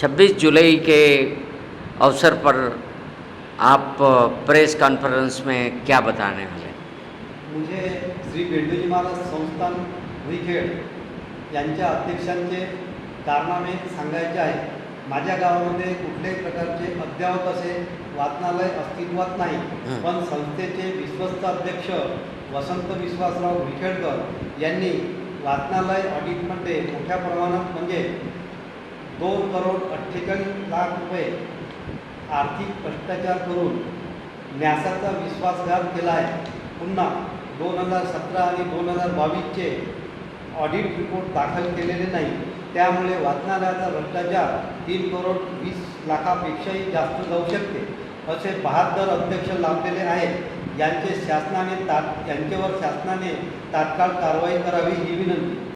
26 जुलाई के अवसर पर आप प्रेस कॉन्फ्रेंस में क्या बताने वाले हैं? मुझे श्री बेंडोजी महाराज संस्थान विखेड यांच्या अध्यक्षांचे कारनामे सांगायचे आहे माझ्या गावामध्ये कुठल्याही प्रकारचे अद्ययावत असे वाचनालय अस्तित्वात नाही हं. पण संस्थेचे विश्वस्त अध्यक्ष वसंत विश्वासराव विखेडकर यांनी वाचनालय ऑडिटमध्ये मोठ्या प्रमाणात म्हणजे दोन करोड अठ्ठेचाळीस लाख रुपये आर्थिक भ्रष्टाचार करून न्यासाचा विश्वासघात केला आहे पुन्हा दोन हजार सतरा आणि दोन हजार बावीसचे ऑडिट रिपोर्ट दाखल केलेले नाही. त्यामुळे वाचनालयाचा भ्रष्टाचार तीन करोड वीस लाखापेक्षाही जास्त जाऊ शकते असे बहात्तर अध्यक्ष लाभलेले आहेत. यांचे शासनाने तात यांच्यावर शासनाने तात्काळ कारवाई करावी ही विनंती.